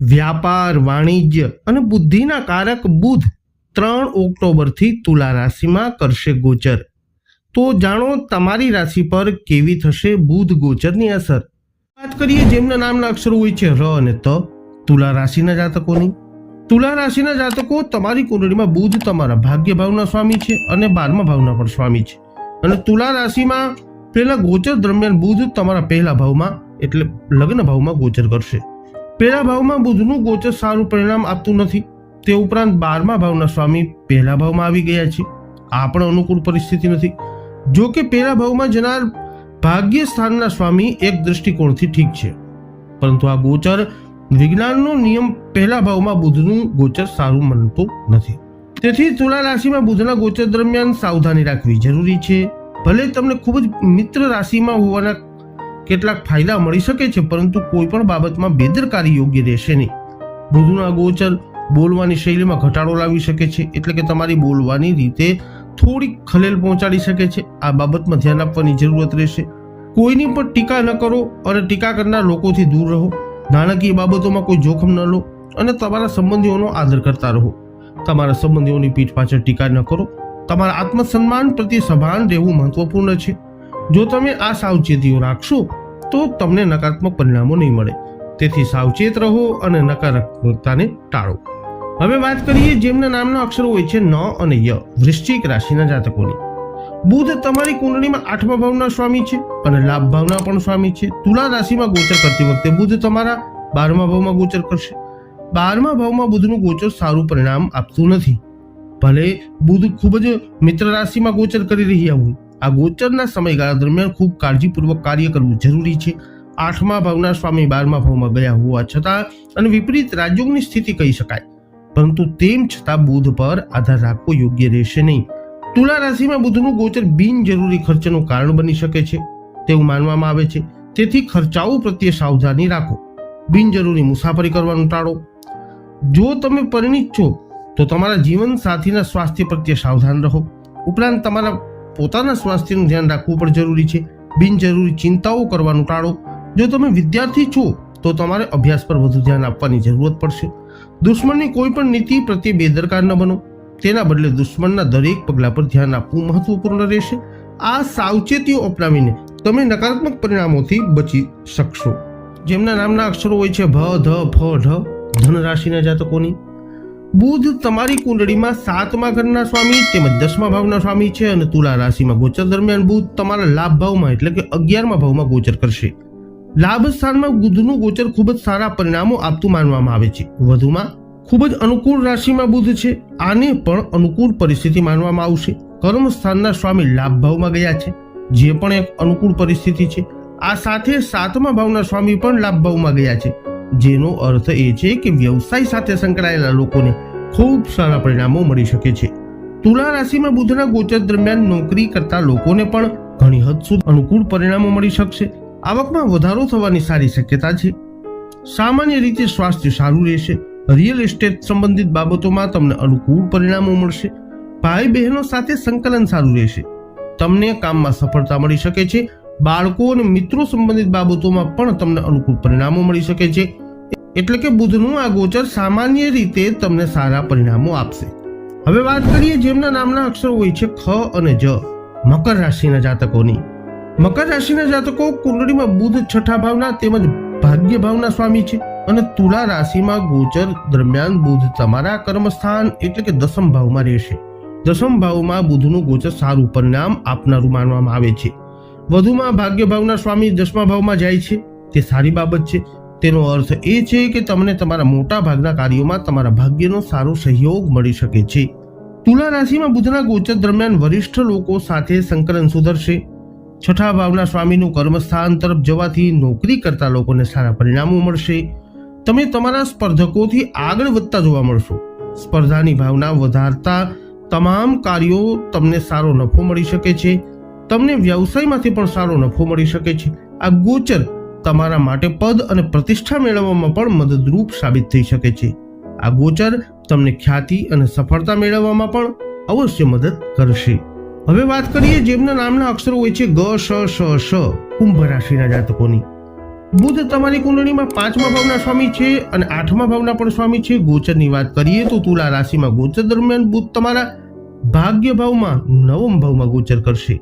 વ્યાપાર, વાણિજ્ય અને બુદ્ધિના કારક બુધ ત્રણ ઓક્ટોબરથી તુલા રાશિમાં કરશે ગોચર. તો જાણો તમારી રાશિ પર કેવી થશે બુધ ગોચરની અસર? વાત કરીએ જેમના નામના અક્ષરો હોય છે ર અને ત, તુલા રાશિના જાતકોની. તુલા રાશિના જાતકો તમારી કુંડળીમાં બુધ તમારા ભાગ્ય ભાવના સ્વામી છે અને બારમા ભાવના પણ સ્વામી છે. અને તુલા રાશિમાં પહેલા ગોચર દરમિયાન બુધ તમારા પહેલા ભાવમાં એટલે લગ્ન ભાવમાં ગોચર કરશે. પહેલા ભાવમાં બુધનું ગોચર સારું પરિણામ આપતું નથી. તે ઉપરાંત બારમા ભાવના સ્વામી પહેલા ભાવમાં આવી ગયા છે. આ પણ અનુકૂળ પરિસ્થિતિ નથી. જો કે પહેલા ભાવમાં જનાર ભાગ્ય સ્થાનના સ્વામી એક દૃષ્ટિકોણથી ઠીક છે. પરંતુ આ ગોચર વિજ્ઞાનનો નિયમ પહેલા ભાવમાં બુધનું ગોચર સારું માનતું નથી. તેથી તુલા રાશિમાં બુધના ગોચર દરમિયાન સાવધાની રાખવી જરૂરી છે. ભલે તમને ખૂબ જ મિત્ર રાશિમાં હોવાના કેટલાક ફાયદા મળી શકે છે, પરંતુ કોઈ પણ બાબતમાં બેદરકારી યોગ્ય રહેશે નહીં. બુધના ગોચર બોલવાની શૈલીમાં ઘટાડો લાવી શકે છે, એટલે કે તમારી બોલવાની રીતે થોડીક ખલેલ પહોંચાડી શકે છે. આ બાબતમાં ધ્યાન આપવાની જરૂરત રહેશે. કોઈની પણ ટીકા ન કરો અને ટીકા કરનાર લોકોથી દૂર રહો. નાણાકીય બાબતોમાં કોઈ જોખમ ન લો અને તમારા સંબંધીઓનો આદર કરતા રહો. તમારા સંબંધીઓની પીઠ પાછળ ટીકા ન કરો. તમારા આત્મસન્માન પ્રત્યે સભાન રહેવું મહત્વપૂર્ણ છે. જો તમે આ સાવચેતીઓ રાખશો, તો તમને નકારાત્મક પરિણામો નહીં મળે. તેથી સાવચેત રહો અને નકારાત્મકતાને ટાળો. હવે વાત કરીએ જેમના નામના અક્ષરો હોય છે ન અને ય, વૃશ્ચિક રાશિના જાતકોની. બુધ તમારી કુંડળીમાં આઠમા ભાવના સ્વામી છે અને લાભ ભાવના પણ સ્વામી છે. તુલા રાશિમાં ગોચર કરતી વખતે બુધ તમારા બારમા ભાવમાં ગોચર કરશે. બારમા ભાવમાં બુધનું ગોચર સારું પરિણામ આપતું નથી. ભલે બુધ ખૂબ જ મિત્ર રાશિમાં ગોચર કરી રહ્યા હોય આ ગોચરના સમયગાળા દરમિયાન ખૂબ કાળજીપૂર્વક કાર્ય કરવું જરૂરી છે. આઠમા ભાવના સ્વામી બારમા ભાવમાં ગયા હોવા છતાં અને વિપરીત રાજયોગની સ્થિતિ કહી શકાય. પરંતુ તેમ છતાં બુધ પર આધાર રાખવો યોગ્ય રહેશે નહીં. તુલા રાશિમાં બુધનું ગોચર બિનજરૂરી ખર્ચનું કારણ બની શકે છે. તેવું માનવામાં આવે છે. તેથી ખર્ચાઓ પ્રત્યે સાવધાની રાખો. બિનજરૂરી મુસાફરી કરવાનું ટાળો. જો તમે પરિણિત છો, તો તમારા જીવન સાથીના સ્વાસ્થ્ય પ્રત્યે સાવધાન રહો. ઉપરાંત તમારા પોતાના સ્વાસ્થ્યનું ધ્યાન રાખવું પણ જરૂરી છે. બિનજરૂરી ચિંતાઓ કરવાનું ટાળો. જો તમે વિદ્યાર્થી છો, તો તમારે અભ્યાસ પર વધુ ધ્યાન આપવાની જરૂરત પડશે. દુશ્મનની કોઈ પણ નીતિ પ્રત્યે બેદરકાર ન બનો. તેના બદલે દુશ્મનના દરેક પગલા પર ધ્યાન આપવું મહત્વપૂર્ણ રહેશે. આ સાવચેતીઓ અપનાવીને તમે નકારાત્મક પરિણામોથી બચી શકશો. જેમના નામના અક્ષરો હોય છે, ભ, ધ, ફ, ઢ ધન રાશિના જાતકોની. બુધ તમારી કુંડળીમાં સાતમા ઘરના સ્વામી તેમજ દસમા ભાવના સ્વામી છે અને તુલા રાશિમાં ગોચર દરમિયાન બુધ તમારા લાભ ભાવમાં એટલે કે અગિયારમા ભાવમાં ગોચર કરશે. લાભ સ્થાનમાં બુધનું ગોચર ખૂબ જ સારા પરિણામો આપતું માનવામાં આવે છે. વધુમાં, ખૂબ જ અનુકૂળ રાશિમાં બુધ છે. આને પણ અનુકૂળ પરિસ્થિતિ માનવામાં આવશે. કર્મ સ્થાનના સ્વામી લાભ ભાવમાં ગયા છે. જે પણ એક અનુકૂળ પરિસ્થિતિ છે. આ સાથે સાતમા ભાવના સ્વામી પણ લાભ ભાવમાં ગયા છે. જેનો અર્થ એ છે કે વ્યવસાય સાથે સંકળાયેલા લોકોને ખૂબ સારા પરિણામો મળી શકે છે. તુલા રાશિમાં બુધના ગોચર દરમિયાન નોકરી કરતા લોકોને પણ ઘણી હદ સુધી અનુકૂળ પરિણામો મળી શકશે. આવકમાં વધારો થવાની સારી શક્યતા છે. સામાન્ય રીતે સ્વાસ્થ્ય સારું રહેશે. રિયલ એસ્ટેટ સંબંધિત બાબતોમાં તમને અનુકૂળ પરિણામો મળશે. ભાઈ બહેનો સાથે સંકલન સારું રહેશે. તમને કામમાં સફળતા મળી શકે છે. બાળકો અને મિત્રો સંબંધિત બાબતોમાં પણ તમને અનુકૂળ પરિણામો મળી શકે છે. એટલે કે બુધનું આ ગોચર સામાન્ય રીતે તમને સારા પરિણામો આપશે. હવે વાત કરીએ જેમના નામના અક્ષરો હોય છે ખ અને જ, મકર રાશિના જાતકોની. મકર રાશિના જાતકો કુંડળીમાં બુધ છઠ્ઠા ભાવના તેમજ ભાગ્ય ભાવના સ્વામી છે અને તુલા રાશિમાં ગોચર દરમિયાન બુધ તમારા કર્મસ્થાન એટલે કે દસમ ભાવમાં રહેશે. દસમ ભાવમાં બુધનું ગોચર સારું પરિણામ આપનારું માનવામાં આવે છે. વધુમાં ભાગ્ય ભાવના સ્વામી દસમા ભાવમાં જાય છે. તે સારી બાબત છે. તેનો અર્થ એ છે કે તમને તમારા મોટા ભાગના કાર્યોમાં તમારા ભાગ્યનો સારો સહયોગ મળી શકે છે. તુલા રાશિમાં બુધના ગોચર દરમિયાન વરિષ્ઠ લોકો સાથે સંકલન સુધરશે. છઠ્ઠા ભાવના સ્વામીનું કર્મસ્થાન તરફ જવાથી નોકરી કરતા લોકોને સારા પરિણામો મળશે. તમે તમારા સ્પર્ધકોથી આગળ વધતા જોવા મળશો. સ્પર્ધાની ભાવના વધારતા તમામ કાર્યો તમને સારો નફો મળી શકે છે. તમને વ્યવસાયમાંથી પણ સારો નફો મળી શકે છે. આ ગોચર તમારા માટે પદ અને પ્રતિષ્ઠા મેળવવામાં પણ મદદરૂપ સાબિત થઈ શકે છે. આ ગોચર તમને ખ્યાતિ અને સફળતા મેળવવામાં પણ અવશ્ય મદદ કરશે. હવે વાત કરીએ જેમના નામના અક્ષરો હોય છે ગ, શ શ શ, કુંભ રાશિના જાતકોની. બુધ તમારી કુંડળીમાં પાંચમા ભાવના સ્વામી છે અને આઠમા ભાવના પણ સ્વામી છે. ગોચરની વાત કરીએ તો તુલા રાશિમાં ગોચર દરમિયાન બુધ તમારા ભાગ્ય ભાવમાં નવમ ભાવમાં ગોચર કરશે.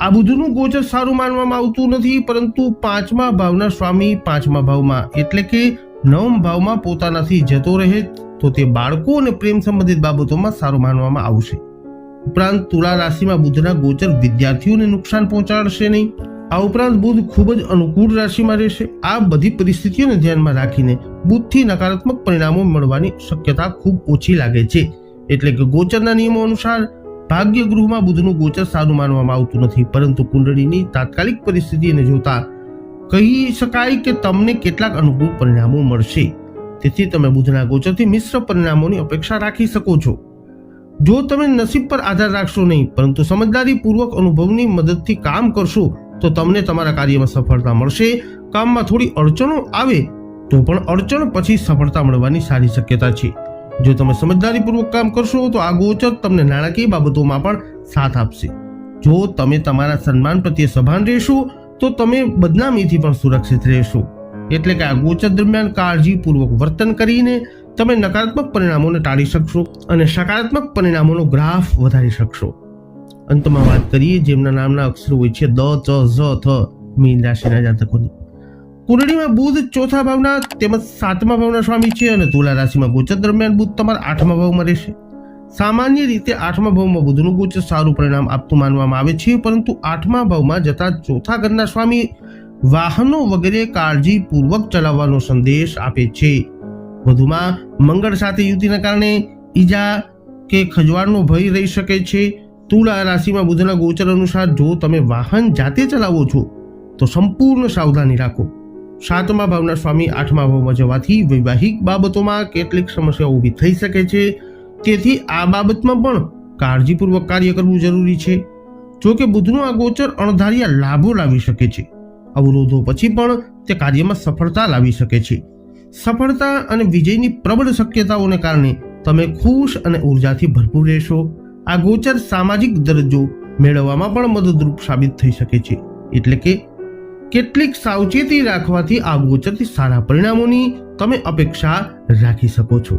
આ બુધનું ગોચર સારું માનવામાં આવતું નથી, પરંતુ પાંચમા ભાવના સ્વામી પાંચમા ભાવમાં, એટલે કે નવમ ભાવમાં પોતાનાથી જતો રહે તો તે બાળકો અને પ્રેમ સંબંધિત બાબતોમાં સારું માનવામાં આવશે. ઉપરાંત તુલા રાશિમાં બુધના ગોચર વિદ્યાર્થીઓને નુકસાન પહોંચાડશે નહીં. આ ઉપરાંત બુધ ખૂબ જ અનુકૂળ રાશિમાં રહેશે. આ બધી પરિસ્થિતિઓને ધ્યાનમાં રાખીને બુધથી નકારાત્મક પરિણામો મળવાની શક્યતા ખૂબ ઓછી લાગે છે. એટલે કે ગોચરના નિયમો અનુસાર ભાગ્ય ગૃહમાં બુધનું ગોચર સારું માનવામાં આવતું નથી, પરંતુ કુંડળીની તાત્કાલિક પરિસ્થિતિને જોતા કહી શકાય કે તમને કેટલાક અનુકૂળ પરિણામો મળશે. તેથી તમે બુધના ગોચરથી મિશ્ર પરિણામોની અપેક્ષા રાખી શકો છો. જો તમે નસીબ પર આધાર રાખશો નહીં, પરંતુ સમજદારીપૂર્વક અનુભવની મદદથી કામ કરશો, તો તમને તમારા કાર્યમાં સફળતા મળશે. કામમાં થોડી અડચણો આવે, તો પણ અડચણ પછી સફળતા મળવાની સારી શક્યતા છે. જો તમે સમજદારીપૂર્વક કામ કરશો તો આ ગોચર તમને નાણાકીય બાબતોમાં પણ સાથ આપશે. જો તમે તમારા સન્માન પ્રત્યે સભાન રહેશો, તો તમે બદનામીથી પણ સુરક્ષિત રહેશો. એટલે કે આ ગોચર દરમિયાન કાળજીપૂર્વક વર્તન કરીને તમે નકારાત્મક પરિણામોને ટાળી શકશો અને સકારાત્મક પરિણામોનો ગ્રાફ વધારી શકશો. અંતમાં વાત કરીએ જેમના નામના અક્ષરો હોય છે દ, ચ, ઝ, થ, મીન રાશિના જાતકોની. કુંડળીમાં બુધ ચોથા ભાવના તેમજ સાતમા ભાવના સ્વામી છે અને તુલા રાશિમાં ગોચર દરમિયાન બુધ તમારા આઠમા ભાવમાં રહેશે. સામાન્ય રીતે આઠમા ભાવમાં બુધનું ગોચર સારું પરિણામ આપતું માનવામાં આવે છે, પરંતુ આઠમા ભાવમાં જતા ચોથા ઘરના સ્વામી વાહનો વગેરે કાળજીપૂર્વક ચલાવવાનો સંદેશ આપે છે. વધુમાં મંગળ સાથે યુતિના કારણે ઈજા કે ખજવાળનો ભય રહી શકે છે. તુલા રાશિમાં બુધના ગોચર અનુસાર જો તમે વાહન જાતે ચલાવો છો, તો સંપૂર્ણ સાવધાની રાખો. સાતમા ભાવના સ્વામી, આઠમા ભાવમાં જવાથી વૈવાહિક બાબતોમાં કેટલીક સમસ્યાઓ ઊભી થઈ શકે છે. તેથી આ બાબતમાં પણ કાળજીપૂર્વક કાર્ય કરવું જરૂરી છે. જો કે બુધનું આ ગોચર અણધાર્યા લાભો લાવી શકે છે. અવરોધો પછી પણ તે કાર્યમાં સફળતા લાવી શકે છે. સફળતા અને વિજયની પ્રબળ શક્યતાઓને કારણે તમે ખુશ અને ઉર્જાથી ભરપૂર રહેશો. આ ગોચર સામાજિક દરજ્જો મેળવવામાં પણ મદદરૂપ સાબિત થઈ શકે છે. એટલે કે કેટલીક સાવચેતી રાખવાથી આ ગોચરથી સારા પરિણામોની તમે અપેક્ષા રાખી શકો છો.